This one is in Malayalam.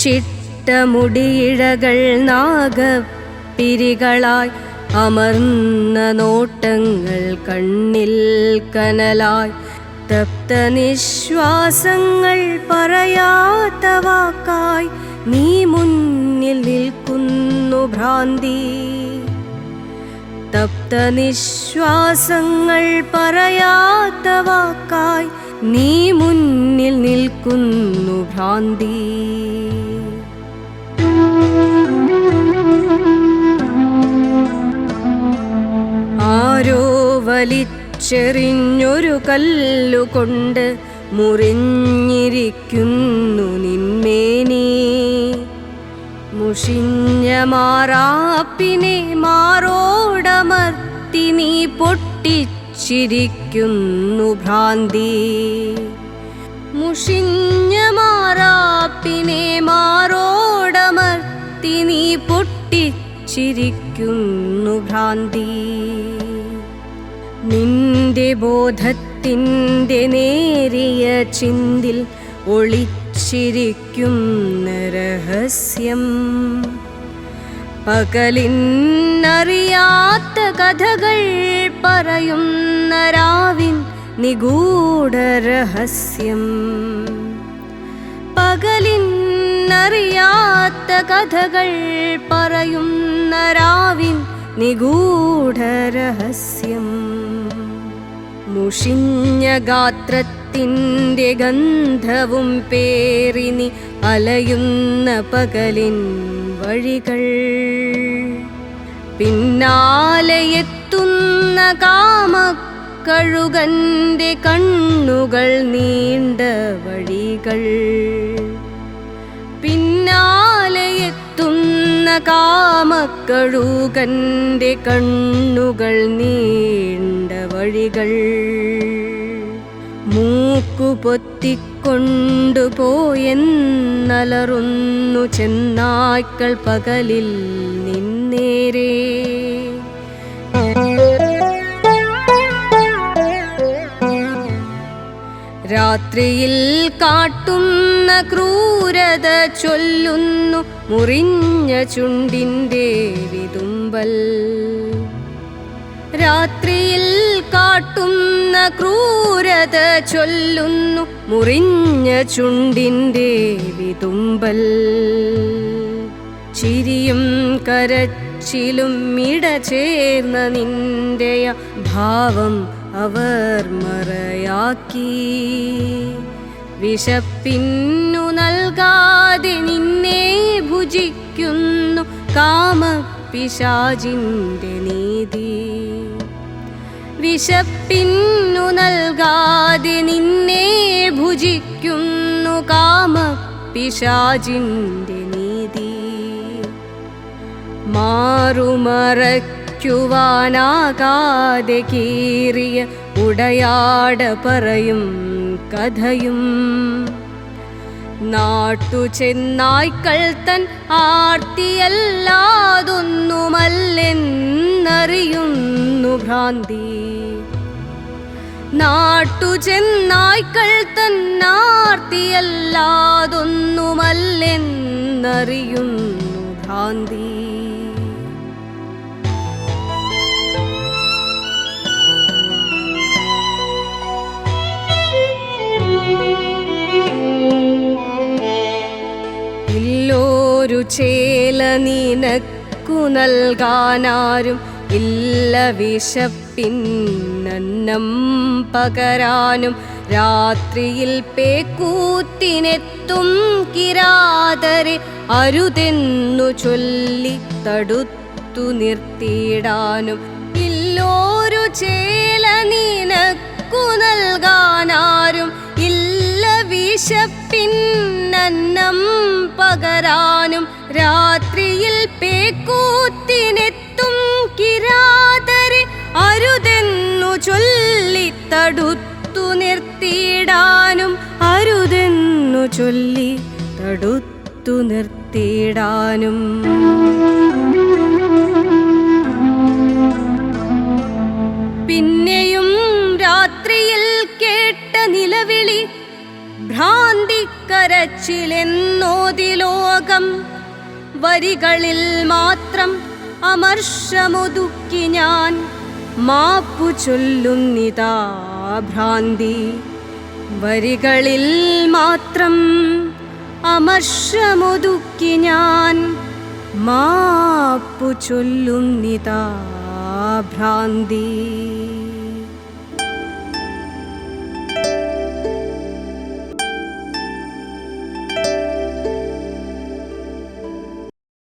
ചിട്ടമുടിയിഴകൾ നാഗപ്പിരികളായി അമർന്ന നോട്ടങ്ങൾ കണ്ണിൽ കനലായി. തപ്ത നിശ്വാസങ്ങൾ പറയാത്ത വാക്കായി നീ മുന്നിൽ നിൽക്കുന്നു ഭ്രാന്തി. തപ്ത നിശ്വാസങ്ങൾ പറയാത്ത വാക്കായി നീ മുന്നിൽ നിൽക്കുന്നു ഭ്രാന്തി. വലിച്ചെറിഞ്ഞൊരു കല്ലുകൊണ്ട് മുറിഞ്ഞിരിക്കുന്നു നിന്മേനീ മുഷിഞ്ഞ മാറാപ്പിനെ മാറോടമർത്തി നീ പൊട്ടിച്ചിരിക്കുന്നു ഭ്രാന്തി. മുഷിഞ്ഞ മാറാപ്പിനെ മാറോടമർത്തി നീ പൊട്ടിച്ചിരിക്കുന്നു ഭ്രാന്തി. നിന്റെ ബോധത്തിന്റെ നേരിയ ചിന്തിൽ ഒളിച്ചിരിക്കുന്ന രഹസ്യം. പകലിന്നറിയാത്ത കഥകൾ പറയുന്ന രാവിൻ നിഗൂഢ രഹസ്യം. പകലിന്നറിയാത്ത കഥകൾ പറയുന്ന രാവിൻ നിഗൂഢ രഹസ്യം. മുഷിഞ്ഞ ഗാത്രത്തിന്റെ ഗന്ധവും പേറിനി അലയുന്ന പകലിൻ വഴികൾ. പിന്നാലെയെത്തുന്ന കാമക്കഴുകന്റെ കണ്ണുകൾ നീണ്ട വഴികൾ. പിന്നാലെയെത്തുന്ന കാമക്കഴുകന്റെ കണ്ണുകൾ നീണ്ട വഴികൾ. മൂക്കുപൊത്തിക്കൊണ്ടുപോയെന്നലറുന്നു ചെന്നായ്ക്കൾ പകലിൽ നിന്നേരേ. രാത്രിയിൽ കാട്ടുന്ന ക്രൂരത ചൊല്ലുന്നു മുറിഞ്ഞ ചുണ്ടിന്റെ വിതുമ്പൽ. രാത്രിയിൽ കാട്ടുന്ന ക്രൂരത ചൊല്ലുന്നു മുറിഞ്ഞ ചുണ്ടിന്റെ വിതുമ്പൽ. ചിരിയും കരച്ചിലും ഇട ചേർന്ന നിന്റെയ ഭാവം അവർ മറയാക്കി. വിശപ്പിന്നു നൽകാതെ നിന്നെ ഭുജിക്കുന്നു കാമപിശാചിന്റെ നീതി. വിശപ്പിന്നു നൽകാതെ നിന്നെ ഭുജിക്കുന്നു കാമപിശാചിന്റെ നീതി. മാറുമറയ്ക്കുവാനാകാതെ കീറിയ ഉടയാട പറയും കഥയും. നാട്ടു ചെന്നായ്ക്കൾ തൻ ആർത്തിയല്ലാതൊന്നുമല്ലെന്നറിയുന്നു ഭ്രാന്തി. നാട്ടു ചെന്നായ്ക്കൾ തൻ ആർത്തിയല്ലാതൊന്നുമല്ലെന്നറിയുന്നു ഭ്രാന്തി. ചേല നിനക്കു നൽകാനാരും ഇല്ല വിശപ്പിന്നന്നം പകരാനും. രാത്രിയിൽ പേക്കൂത്തിനെത്തും കിരാതരെ അരുതെന്നു ചൊല്ലി തടുത്തു നിർത്തിയിടാനും. ഇല്ലോരു ചേല നിനക്കു നൽകാനാരും പകരാനും രാത്രിയിൽ പേക്കൂത്തിനെത്തും കിരാതരെ അരുതെന്നു ചൊല്ലി തടുത്തു നിർത്തിയിടാനും അരുതെന്നു ചൊല്ലി തടുത്തു നിർത്തിയിടാനും ഭ്രാന്തിക്കരച്ചിലെന്നോതി ലോകം വരികളിൽ മാത്രം അമർഷമൊതുക്കി ഞാൻ മാപ്പു ചൊല്ലുന്നിതാ ഭ്രാന്തി. വരികളിൽ മാത്രം അമർഷമൊതുക്കി ഞാൻ മാപ്പു ചൊല്ലുന്നിതാ ഭ്രാന്തി.